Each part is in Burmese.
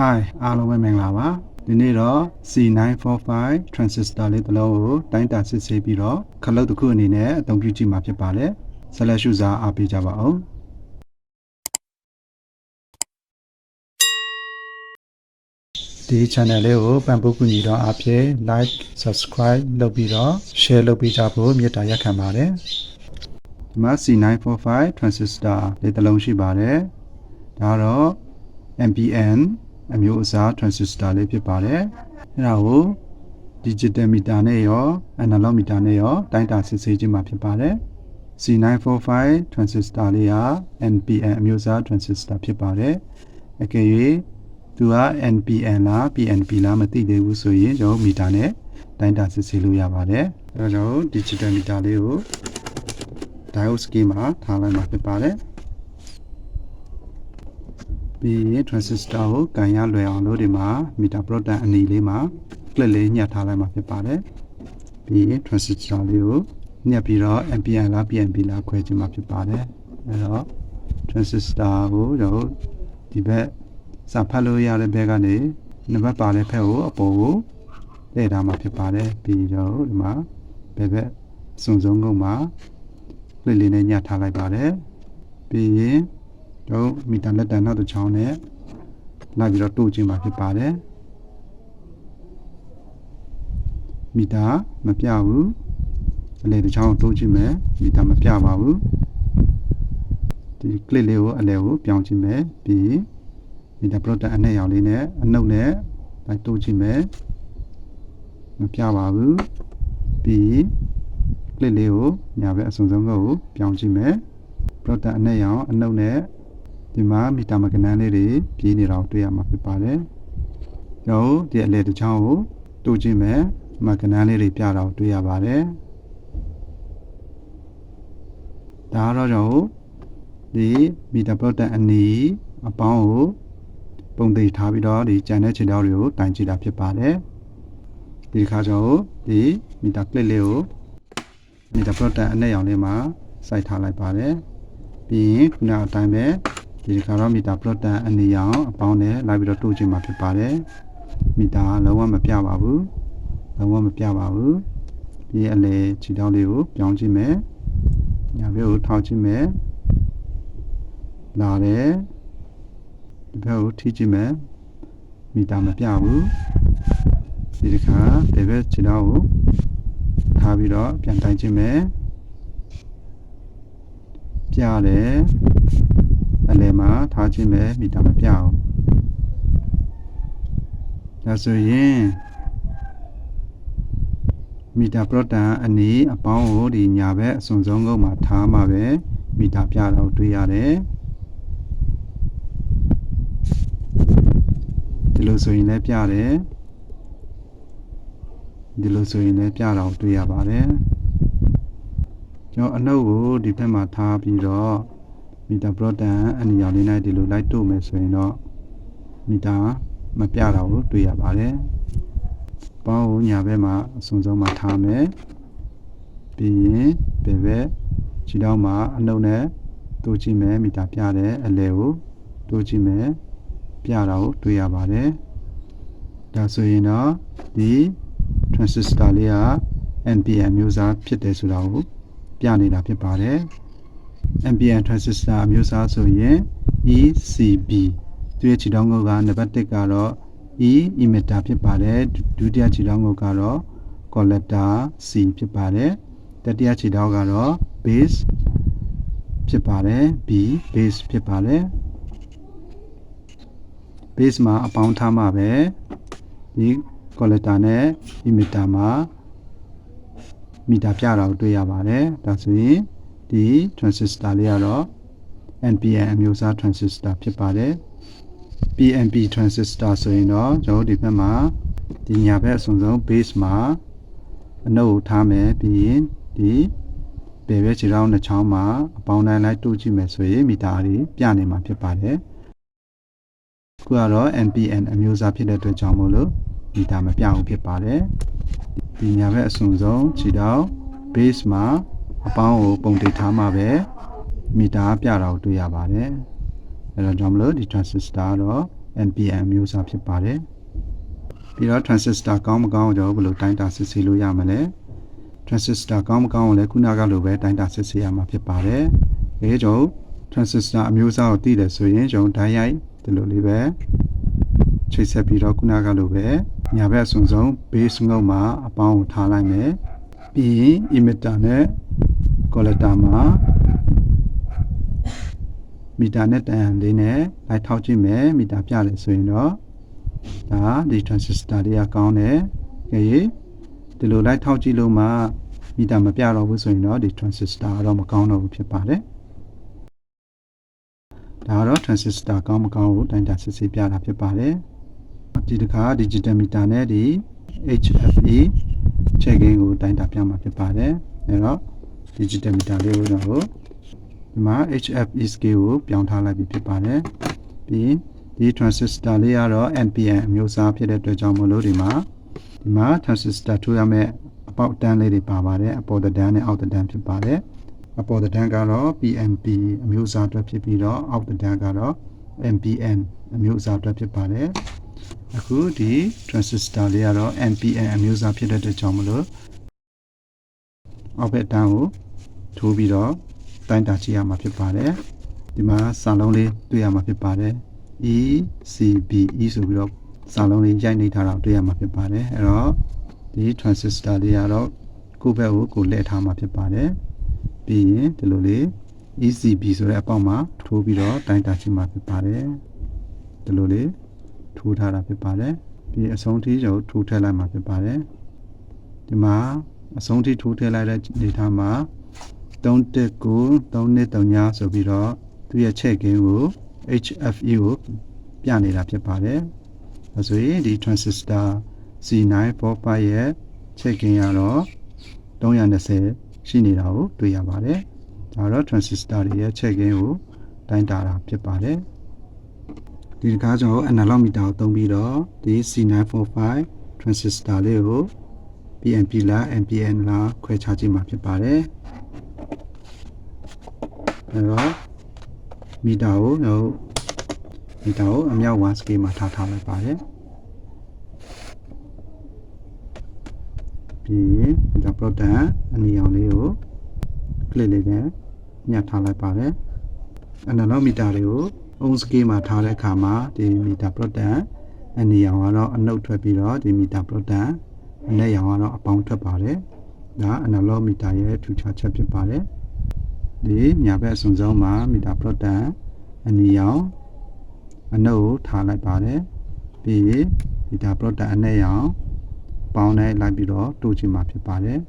Hi အားလုံးပဲမင်္ဂလာပါဒီနေ့တော့ C945 transistor လေးတစ်လုံးကိုတိုင်းတာစစ်ဆေးပြီးတော့ခလုတ်တစ်ခုအနေနဲ့အသုံးပြုကြည့်မှာဖြစ်ပါတယ်ဆက်လက်ရှုစားအားပေးကြပါအောင်ဒီ channel လေးကိုပံ့ပိုးကူညီတော့အားဖြင့် like subscribe လုပ်ပြီးတော့ share လုပ်ပေးကြဖို့မေတ္တာရက်ခံပါတယ်ဒီမှာ C945 transistor လေးတစ်လုံးရှိပါတယ်ဒါတော့ MPN အမျိုးအစား transistor လေးဖြစ်ပါတယ်။အဲဒါကို digital meter နဲ့ရော analog meter နဲ့ရောတိုင်းတာစစ်ဆေးခြင်းမှာဖြစ်ပါတယ်။ C945 transistor လေးဟာ NPN အမျိုးအစား transistor ဖြစ်ပါတယ်။အကယ်၍သူက NPN လား PNP လားမသိသေးဘူးဆိုရင်ကျွန်တော်မီတာနဲ့တိုင်းတာစစ်ဆေးလို့ရပါတယ်။အဲဒါကြောင့် digital meter လေးကို diode scheme မှာထားလိုက်မှာဖြစ်ပါတယ်။ ပြီးရင် transistor ကိုကန်ရလွယ်အောင်လို့ဒီမှာ meter product အနီလေးမှာ clip လေးညှပ်ထားလိုက်မှာဖြစ်ပါတယ်။ပြီးရင် transistor လေးကိုညှပ်ပြီးတော့ NPN လား PNP လားခွဲခြင်းမှာဖြစ်ပါတယ်။အဲတော့ transistor ကိုကျွန်တော်ဒီဘက်စာဖတ်လို့ရတဲ့ဘက်ကနေနံပါတ်ပါတဲ့ဘက်ကိုအပေါ်ကိုထည့်ထားမှာဖြစ်ပါတယ်။ပြီးတော့ဒီမှာဘယ်ဘက်စုံစုံကုန်မှာ clip လေးနဲ့ညှပ်ထားလိုက်ပါတယ်။ပြီးရင် တော့မီတာလက်တန်နောက်တစ်ချောင်းနဲ့လိုက်ပြီးတော့တို့ခြင်းမှာဖြစ်ပါတယ်မီတာမပြဘူးအလေတစ်ချောင်းတိုးခြင်းမယ်မီတာမပြပါဘူးဒီ clip လေးကိုအလေကိုပြောင်းခြင်းမယ်ပြီးမီတာ product အနဲ့ရောင်လေးနဲ့အနှုတ်နဲ့လိုက်တိုးခြင်းမယ်မပြပါဘူးပြီး clip လေးကိုညာဘက်အစုံဆုံးကိုပြောင်းခြင်းမယ် product အနဲ့ရောင်အနှုတ်နဲ့ ဒီမှာမီတာမကနန်းလေးတွေပြေးနေတာကိုတွေ့ရမှာဖြစ်ပါတယ်။ကျွန်တော်ဒီအလေတစ်ချောင်းကိုတူးကြည့်မယ်မကနန်းလေးတွေပြတာကိုတွေ့ရပါတယ်။ဒါကတော့ကျွန်တော်ဒီမီတာပလော့တန်အနီးအပေါင်းကိုပုံသေးထားပြီးတော့ဒီကြံတဲ့ခြေထောက်တွေကိုတိုင်ကြည့်တာဖြစ်ပါတယ်။ဒီခါကျွန်တော်ဒီမီတာကလစ်လေးကိုမီတာပလော့တန်အနဲ့ရောင်လေးမှာစိုက်ထားလိုက်ပါတယ်။ပြီးရင်ခုနအတိုင်းပဲ ဒီကာရောမီတာပလော့တန်အနေရောင်အပေါင်းနဲ့လိုက်ပြီးတော့တိုးချင်မှာဖြစ်ပါတယ်မီတာလုံးဝမပြပါဘူးလုံးဝမပြပါဘူးပြီးအလေခြေထောက်လေးကိုပြောင်းကြည့်မယ်ညာဘက်ကိုထောက်ကြည့်မယ်လာတယ်ဒီဘက်ကိုထိကြည့်မယ်မီတာမပြဘူးဒီတစ်ခါဒီဘက်ခြေထောက်ကိုထားပြီးတော့ပြန်တိုင်းကြည့်မယ်ပြတယ် အလယ်မှာထားခြင်းပဲမီတာမပြအောင်ဒါဆိုရင်မီတာပရိုတန်အနီးအပေါင်းကိုဒီညာဘက်အစွန်ဆုံးကုန်းမှာထားမှာပဲမီတာပြတော့တွေ့ရတယ်ဒီလိုဆိုရင်လည်းပြတယ်ဒီလိုဆိုရင်လည်းပြတော့တွေ့ရပါတယ်ကျွန်တော်အနှုတ်ကိုဒီဘက်မှာထားပြီးတော့ မီတာပရိုတန်အနီရောင်လေးနဲ့ဒီလိုလိုက်တို့မယ်ဆိုရင်တော့မီတာမပြတာကိုတွေ့ရပါတယ်။ပေါင်းကိုညာဘက်မှာအစွန်ဆုံးမှာထားမယ်။ပြီးရင်ဘယ်ဘက်ခြေထောက်မှာအနှုတ်နဲ့တို့ကြည့်မယ်မီတာပြတဲ့အလဲကိုတို့ကြည့်မယ်ပြတာကိုတွေ့ရပါတယ်။ဒါဆိုရင်တော့ဒီ transistor လေးက NPN မျိုးစားဖြစ်တယ်ဆိုတာကိုပြနေတာဖြစ်ပါတယ်။ NPN transistor အမျိုးအစားဆိုရင် ECB သူရဲ့ခြေထောက်ငုတ်ကနံပါတ်1ကတော့ E emitter ဖြစ်ပါတယ်ဒုတိယခြေထောက်ငုတ်ကတော့ collector C ဖြစ်ပါတယ်တတိယခြေထောက်ကတော့ base ဖြစ်ပါတယ် B base ဖြစ်ပါတယ် base မှာအပေါင်းထားမှာပဲဒီ collector နဲ့ emitter မှာမီတာပြတာကိုတွေ့ရပါတယ်ဒါဆိုရင် ဒီ transistor လေးကတော့ NPN အမျိုးအစား transistor ဖြစ်ပါတယ် PNP transistor ဆိုရင်တော့ကျွန်တော်ဒီဘက်မှာဒီညာဘက်အစွန်ဆုံး base မှာအနုပ်ကိုထားမယ်ပြီးရင်ဒီဘယ်ဘက်ခြေထောက်နှစ်ချောင်းမှာအပေါင်းတိုင်းလိုက်တို့ကြည့်မယ်ဆိုရင်မီတာတွေပြနေမှာဖြစ်ပါတယ်ခုကတော့ NPN အမျိုးအစားဖြစ်တဲ့အတွက်ကြောင့်မို့လို့မီတာမပြဘူးဖြစ်ပါတယ်ဒီညာဘက်အစွန်ဆုံးခြေထောက် base မှာ အပေါင်းကိုပုံတိတ်ထားမှပဲမီတာပြတာကိုတွေ့ရပါတယ်အဲတော့ကြောင့်မလို့ဒီ transistor တော့ NPN မျိုးစားဖြစ်ပါတယ်ပြီးတော့ transistor ကောင်းမကောင်းကြောဘယ်လိုတိုင်းတာစစ်ဆေးလို့ရမလဲ transistor ကောင်းမကောင်းကိုလည်းခုနကလိုပဲတိုင်းတာစစ်ဆေးရမှာဖြစ်ပါတယ်ဒီကြောင့် transistor အမျိုးအစားကိုသိတယ်ဆိုရင်ကျွန်တော်ဓာတ်ရိုက်ဒီလိုလေးပဲချိတ်ဆက်ပြီးတော့ခုနကလိုပဲညာဘက်အစွန်ဆုံး base ငုတ်မှာအပေါင်းကိုထားလိုက်မယ်ပြီးရင် emitter နဲ့ collector မှာမီတာနဲ့တန်လေးနဲ့လိုက်ထောက်ကြည့်မယ်မီတာပြတယ်ဆိုရင်တော့ဒါဒီ transistor တွေကကောင်းတယ်ကြည့်ဒီလိုလိုက်ထောက်ကြည့်လို့မှမီတာမပြတော့ဘူးဆိုရင်တော့ဒီ transistor ကတော့မကောင်းတော့ဘူးဖြစ်ပါတယ်ဒါကတော့ transistor ကောင်းမကောင်းကိုတိုင်းတာစစ်ဆေးပြတာဖြစ်ပါတယ်ဒီတစ်ခါ digital meter နဲ့ဒီ HFE ချက်ကိန်းကိုတိုင်းတာပြမှာဖြစ်ပါတယ်အဲတော့ digital meter လေးကိုတော့ဒီမှာ HFE scale ကိုပြောင်းထားလိုက်ပြီဖြစ်ပါတယ်ပြီးဒီ transistor လေးကတော့ NPN အမျိုးအစားဖြစ်တဲ့အတွက်ကြောင့်မလို့ဒီမှာဒီမှာ transistor ထိုးရမယ့်အပေါက်တန်းလေးတွေပါပါတယ်အပေါ်တန်းနဲ့အောက်တန်းဖြစ်ပါတယ်အပေါ်တန်းကတော့ PNP အမျိုးအစားအတွက်ဖြစ်ပြီးတော့အောက်တန်းကတော့ MPN အမျိုးအစားအတွက်ဖြစ်ပါတယ်အခုဒီ transistor လေးကတော့ NPN အမျိုးအစားဖြစ်တဲ့အတွက်ကြောင့်မလို့အောက်ဘက်တန်းကို ထိုးပြီးတော့တိုင်းတာကြည့်ရမှာဖြစ်ပါတယ်ဒီမှာစာလုံးလေးတွေ့ရမှာဖြစ်ပါတယ် ECB E ဆိုပြီးတော့စာလုံးလေးရိုက်နေထားတာတွေ့ရမှာဖြစ်ပါတယ်အဲ့တော့ဒီ transistor လေးကတော့ကိုယ့်ဘက်ကိုကိုလှည့်ထားမှာဖြစ်ပါတယ်ပြီးရင်ဒီလိုလေး ECB ဆိုတဲ့အပေါက်မှာထိုးပြီးတော့တိုင်းတာကြည့်မှာဖြစ်ပါတယ်ဒီလိုလေးထိုးထားတာဖြစ်ပါတယ်ပြီးအဆုံးထိကျတော့ထိုးထည့်လိုက်မှာဖြစ်ပါတယ်ဒီမှာအဆုံးထိထိုးထည့်လိုက်တဲ့နေသားမှာ 3တက်ကို3နှစ်3ညဆိုပြီးတော့သူ့ရဲ့ချက်ကင်းကို HFE ကိုပြနေတာဖြစ်ပါတယ်။ဒါဆိုရင်ဒီ transistor C945 ရဲ့ချက်ကင်းကတော့320ရှိနေတာကိုတွေ့ရပါတယ်။ဒါတော့ transistor တွေရဲ့ချက်ကင်းကိုတိုင်းတာတာဖြစ်ပါတယ်။ဒီတစ်ခါကျွန်တော် analog meter ကိုသုံးပြီးတော့ဒီ C945 transistor လေးကို PNP လား NPN လားခွဲခြားကြည့်မှာဖြစ်ပါတယ်။ အဲတော့မီတာကိုကျွန်တော်မီတာကိုအမြောက်1 scale မှာထားထားလိုက်ပါတယ်ပြီးရင်ဒါ product အနီရောင်လေးကို click လေးနဲ့ညှပ်ထားလိုက်ပါတယ် analog meter တွေကို on scale မှာထားတဲ့အခါမှာဒီ meter product အနီရောင်ကတော့အနှုတ်ထွက်ပြီးတော့ဒီ meter product အနက်ရောင်ကတော့အပေါင်းထွက်ပါတယ်ဒါ analog meter ရဲ့ထူခြားချက်ဖြစ်ပါတယ် ဒီညာဘက်အစွန်ဆုံးမှာ meter product အနီရောင်အနှုတ်ကိုထားလိုက်ပါတယ်ပြီးရင် meter product အနက်ရောင်ပေါင်းနဲ့လိုက်ပြီးတော့တိုးကြည့်မှာဖြစ်ပါတယ်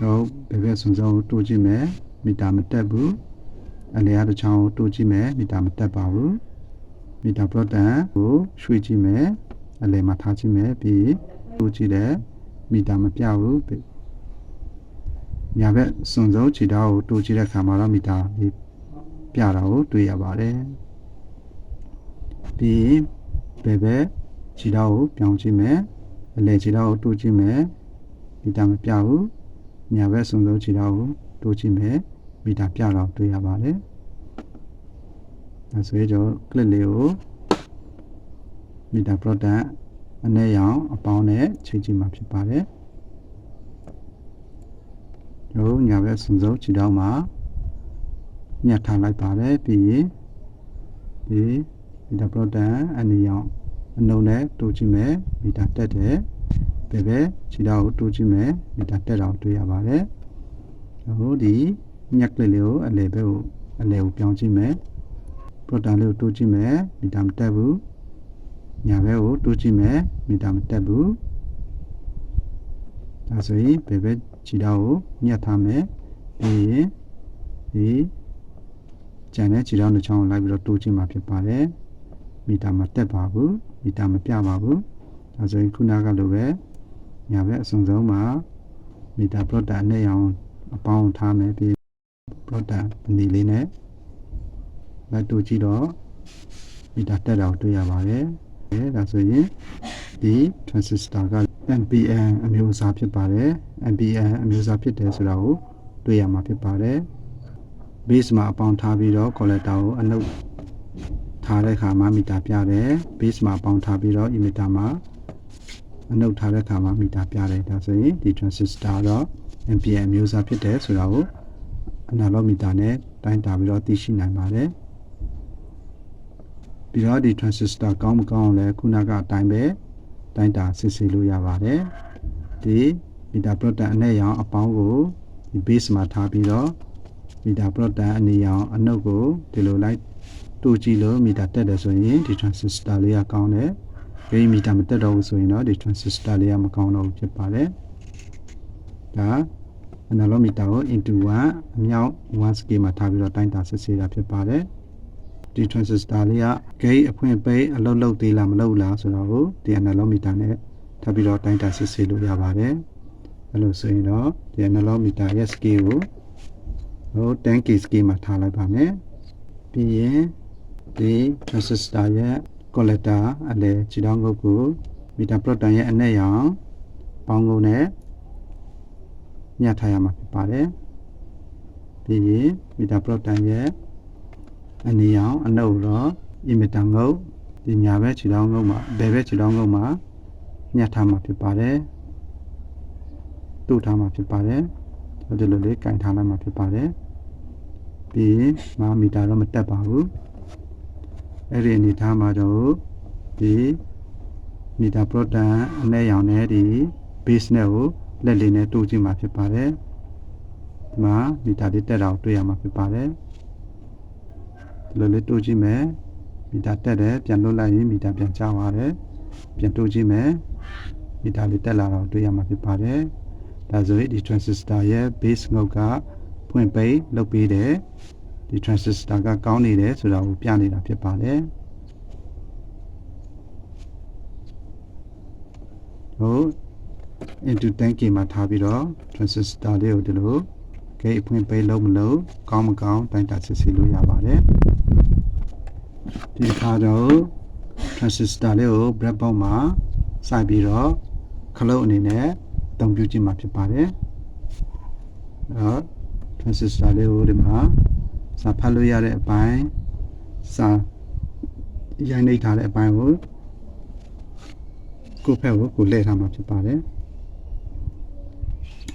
တော့ဘယ်ဘက်စွန်ဆုံးကိုတိုးကြည့်မယ်မီတာမတက်ဘူးအလျားတစ်ချောင်းကိုတိုးကြည့်မယ်မီတာမတက်ပါဘူးမီတာ product ကိုရွှေ့ကြည့်မယ်အလယ်မှာထားကြည့်မယ်ပြီးတိုးကြည့်တယ်မီတာမပြဘူး ညာဘက်စွန်ဆုံးခြေထောက်ကိုတိုးကြည့်တဲ့အခါမှာတော့မီတာလေးပြတာကိုတွေ့ရပါတယ်ပြီးဘယ်ဘက်ခြေထောက်ကိုပြောင်းကြည့်မယ်အလယ်ခြေထောက်ကိုတိုးကြည့်မယ်မီတာမပြဘူးညာဘက်စွန်ဆုံးခြေထောက်ကိုတိုးကြည့်မယ်မီတာပြတော့တွေ့ရပါတယ်ဒါဆိုရင်ကျွန်တော် click လေးကိုမီတာ product အနည်းရောင်အပေါင်းနဲ့ချိန်ကြည့်မှာဖြစ်ပါတယ် တို့ညာဘက်စွန်ဆုံးခြေထောက်မှာညှပ်ထားလိုက်ပါတယ်ပြီးရင်ဒီမီတာ product အနည်းရောင်အနှုံနဲ့တိုးကြည့်မယ်မီတာတက်တယ်ဘယ်ပဲခြေထောက်ကိုတိုးကြည့်မယ်မီတာတက်တော့တွေ့ရပါတယ်ဟိုဒီညက်ကလေးလေးကိုအလဲဘက်ကိုအလဲကိုပြောင်းကြည့်မယ်ပရိုတာလေးကိုတိုးကြည့်မယ်မီတာမတက်ဘူးညာဘက်ကိုတိုးကြည့်မယ်မီတာမတက်ဘူးဒါဆိုရင်ဘယ်ဘက် ခြေထောက်ကိုညှက်ထားမယ်ပြီးရင်ဒီကျန်တဲ့ခြေထောက်တစ်ချောင်းကိုလိုက်ပြီးတော့တိုးကြည့်မှာဖြစ်ပါတယ်မီတာမတက်ပါဘူးမီတာမပြပါဘူးဒါဆိုရင်ခုနကလိုပဲညာဘက်အစွန်ဆုံးမှာမီတာပရိုတာနဲ့အောင်အပေါင်းထားမယ်ပြီး product အနေလေးနဲ့လက်တူကြည့်တော့မီတာတက်တာကိုတွေ့ရပါတယ်။အဲဒါဆိုရင် ဒီ transistor က NPN အမျိုးအစားဖြစ်ပါတယ်။ NPN အမျိုးအစားဖြစ်တယ်ဆိုတာကိုတွေ့ရမှာဖြစ်ပါတယ်။ base မှာအပေါင်းထားပြီးတော့ collector ကိုအနုပ်ထထားတဲ့အခါမှာမီတာပြတယ် base မှာပေါင်းထားပြီးတော့ emitter မှာအနုတ်ထားတဲ့အခါမှာမီတာပြတယ်ဒါဆိုရင်ဒီ transistor တော့ NPN မျိုးစားဖြစ်တယ်ဆိုတာကို analog meter နဲ့တိုင်းတာပြီးတော့သိရှိနိုင်ပါတယ်ပြီးတော့ဒီ transistor ကောင်းမကောင်းလဲခုနကအတိုင်းပဲ တိုင်းတာစစ်ဆေးလို့ရပါတယ်ဒီ meter product အနဲ့ရောင်အပေါင်းကိုဒီ base မှာထားပြီးတော့ meter product အနေရောင်အနုတ်ကိုဒီလိုလိုက်တူကြည့်လို့ meter တက်တယ်ဆိုရင်ဒီ transistor လေးကကောင်းတယ်ဘယ် meter မတက်တော့ဘူးဆိုရင်တော့ဒီ transistor လေးကမကောင်းတော့ဘူးဖြစ်ပါတယ်ဒါ analog meter ကို into 1အမြောက်1 scale မှာထားပြီးတော့တိုင်းတာစစ်ဆေးတာဖြစ်ပါတယ် ဒီ transistor လေးက gate အဖွင့်ပိတ်အလုပ်လုပ်သေးလားမလုပ်လားဆိုတော့ကိုဒီ analog meter နဲ့ထပ်ပြီးတော့တိုင်းတာစစ်ဆေးလို့ရပါတယ်အဲ့လိုဆိုရင်တော့ဒီ analog meter ရဲ့ scale ကိုဟို 10k scale မှာထားလိုက်ပါမယ်ပြီးရင်ဒီ transistor ရဲ့ collector အလဲခြေထောက်ငုတ်ကို meter product ရဲ့အနက်ရောင်ပေါင်းကုန်နဲ့ညှပ်ထားရမှာဖြစ်ပါတယ်ပြီးရင် meter product ရဲ့ အနီရောင်အနှုတ်တော့ emitter ငုတ်ဒီညာဘက်ခြေထောက်ငုတ်မှာဘယ်ဘက်ခြေထောက်ငုတ်မှာညှပ်ထားမှာဖြစ်ပါတယ်တူထားမှာဖြစ်ပါတယ်ဒီလိုလေးကင်ထားလိုက်မှာဖြစ်ပါတယ်ပြီးရင်မာမီတာတော့မတက်ပါဘူးအဲ့ဒီအနေထားမှာတော့ဒီမီတာ product အနဲ့ရောင်နဲ့ဒီ base နဲ့ကိုလက်လေးနဲ့တိုးကြည့်မှာဖြစ်ပါတယ်ဒီမှာမီတာလေးတက်တာကိုတွေ့ရမှာဖြစ်ပါတယ် ဒီလိုလေးတိုးကြည့်မယ်မီတာတက်တယ်ပြန်လွတ်လိုက်ရင်မီတာပြန်ကျသွားတယ်ပြန်တိုးကြည့်မယ်မီတာလေးတက်လာတော့တွေ့ရမှာဖြစ်ပါတယ်ဒါဆိုရင်ဒီ transistor ရဲ့ base ငုတ်ကဖွင့်ပိတ်လုပ်ပေးတယ်ဒီ transistor ကကောင်းနေတယ်ဆိုတာကိုပြနေတာဖြစ်ပါတယ်ဟုတ် into 10k မှာထားပြီးတော့ transistor လေးကိုဒီလို gate အဖွင့်ပိတ်လုပ်မလို့ကောင်းမကောင်းတိုင်းတာစစ်ဆေးလို့ရပါတယ် ဒီခါတော့ transistor လေးကို breadboard မှာစိုက်ပြီးတော့ခလုတ်အနေနဲ့အသုံးပြုခြင်းမှာဖြစ်ပါတယ်အဲ့ transistor လေးကိုဒီမှာစာဖတ်လို့ရတဲ့အပိုင်းစာရိုက်နှိပ်ထားတဲ့အပိုင်းကိုကိုယ့်ဖက်ကိုကိုလှည့်ထားမှာဖြစ်ပါတယ်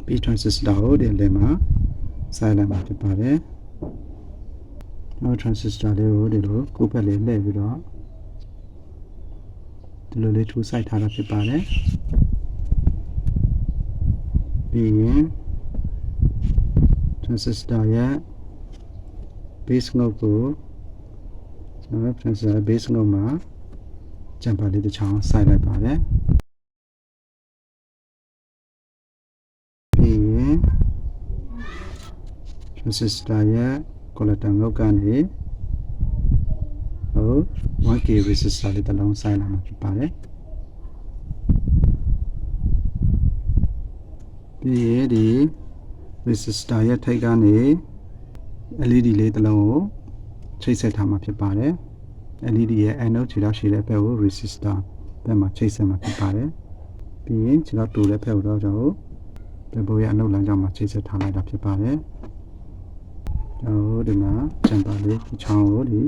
ပြီး transistor ကိုဒီလေမှာစိုက်လိုက်မှာဖြစ်ပါတယ် နောက် transistor လေးကိုဒီလိုကိုယ့်ဖက်လေးလှည့်ပြီးတော့ဒီလိုလေးထူစိုက်ထားတာဖြစ်ပါတယ်ပြီးရင် transistor ရဲ့ base ငုတ်ကိုကျွန်တော် transistor base ငုတ်မှာကြံပါလေးတစ်ချောင်းစိုက်လိုက်ပါတယ်ပြီးရင် transistor ရဲ့ collector ငုတ်ကနေဟို 1k resistor လေးတစ်လုံးစိုက်လာမှာဖြစ်ပါတယ်ပြီးရင်ဒီ resistor ရဲ့ထိပ်ကနေ LED လေးတစ်လုံးကိုချိတ်ဆက်ထားမှာဖြစ်ပါတယ် LED ရဲ့ anode ခြေထောက်ရှိတဲ့ဘက်ကို resistor ဘက်မှာချိတ်ဆက်မှာဖြစ်ပါတယ်ပြီးရင်ခြေထောက်တူတဲ့ဘက်ကိုတော့ကျွန်တော်ဘယ်ပေါ်ရဲ့အနုတ်လမ်းကြောင်းမှာချိတ်ဆက်ထားလိုက်တာဖြစ်ပါတယ် ကျွန်တော်ဒီမှာချန်ပါလေးဒီချောင်းကိုဒီ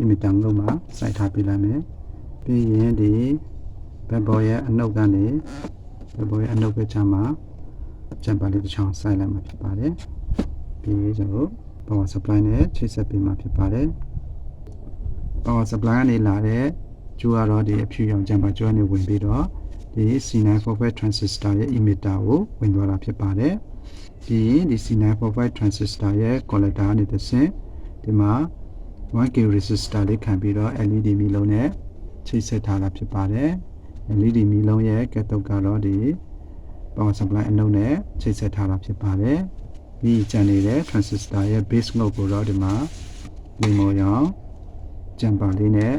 emitter လုံးမှာစိုက်ထားပေးလိုက်မယ်ပြီးရင်ဒီဘက်ပေါ်ရဲ့အနုတ်ကနေဘက်ပေါ်ရဲ့အနုတ်ဘက်ချမ်းမှာချန်ပါလေးတစ်ချောင်းစိုက်လိုက်မှာဖြစ်ပါတယ်ပြီးရင်ကျွန်တော် power supply နဲ့ချိတ်ဆက်ပေးမှာဖြစ်ပါတယ် power supply ကနေလာတဲ့ကျိုးကတော့ဒီအဖြူရောင်ကြံပါကျိုးကနေဝင်ပြီးတော့ဒီ C945 transistor ရဲ့ emitter ကိုဝင်သွားတာဖြစ်ပါတယ် ဒီဒီ C945 transistor ရဲ့ collector ကနေတစ်ဆင့်ဒီမှာ 1k resistor လေးခံပြီးတော့ LED မီလုံးနဲ့ချိတ်ဆက်ထားတာဖြစ်ပါတယ် LED မီလုံးရဲ့ကက်တုတ်ကတော့ဒီ power supply အနုပ်နဲ့ချိတ်ဆက်ထားတာဖြစ်ပါတယ်ဒီကျန်နေတဲ့ transistor ရဲ့ base node ကိုတော့ဒီမှာဒီမောရောင်ကြံပါလေးနဲ့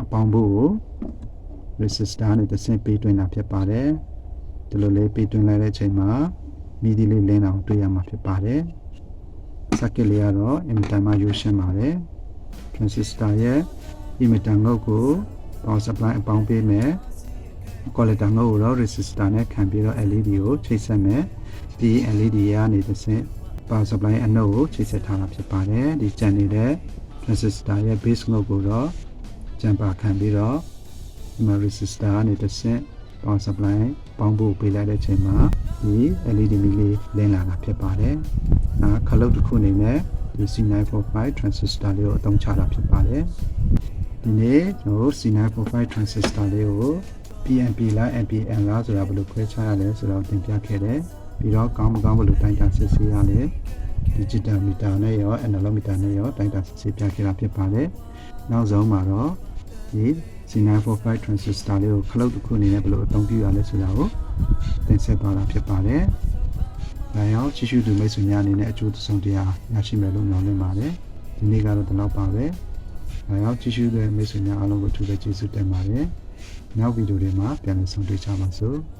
အပေါင်းဖို့ကို resistor နဲ့တစ်ဆင့်ပေးသွင်းတာဖြစ်ပါတယ်ဒီလိုလေးပေးသွင်းလိုက်တဲ့အချိန်မှာ မီဒီလေးလင်းအောင်တွေ့ရမှာဖြစ်ပါတယ် circuit လေးကတော့အင်မတန်မှရိုးရှင်းပါတယ် transistor ရဲ့ emitter ငုတ်ကို power supply အပေါင်းပေးမယ် collector ငုတ်ကိုတော့ resistor နဲ့ခံပြီးတော့ LED ကိုချိတ်ဆက်မယ်ဒီ LED ရနေတစ်ဆင့် power supply အနှုတ်ကိုချိတ်ဆက်ထားတာဖြစ်ပါတယ်ဒီကျန်နေတဲ့ transistor ရဲ့ base ငုတ်ကိုတော့ကြံပါခံပြီးတော့ဒီမှာ resistor ကနေတစ်ဆင့် power supply ပေါင်းဖို့ပေးလိုက်တဲ့ချိန်မှာဒီ LED မီလေးလင်းလာတာဖြစ်ပါတယ်။ဒါခလုတ်တစ်ခုအနေနဲ့ဒီ C945 transistor လေးကိုအသုံးချတာဖြစ်ပါတယ်။ဒီနေ့ကျွန်တော်တို့ C945 transistor လေးကို PNP လား NPN လားဆိုတာဘယ်လိုခွဲခြားရလဲဆိုတော့သင်ပြခဲ့တယ်။ပြီးတော့ကောင်းမကောင်းဘယ်လိုတိုင်းတာစစ်ဆေးရလဲ။ digital meter နဲ့ရော analog meter နဲ့ရောတိုင်းတာစစ်ဆေးပြခဲ့တာဖြစ်ပါတယ်။နောက်ဆုံးမှာတော့ဒီ C945 transistor လေးကိုခလုတ်တစ်ခုအနေနဲ့ဘယ်လိုအသုံးပြုရလဲဆိုတာကိုသင်ဆက်သွားတာဖြစ်ပါတယ်။ဒါရောချီရှုသူမိတ်ဆွေများအနေနဲ့အကျိုးသဆုံးတရားရရှိမယ်လို့မျှော်လင့်ပါတယ်။ဒီနေ့ကတော့ဒီလောက်ပါပဲ။ဒါရောချီရှုတဲ့မိတ်ဆွေများအားလုံးကိုအထူးပဲကျေးဇူးတင်ပါတယ်။နောက်ဗီဒီယိုတွေမှာပြန်လည်ဆုံတွေ့ကြပါစို့။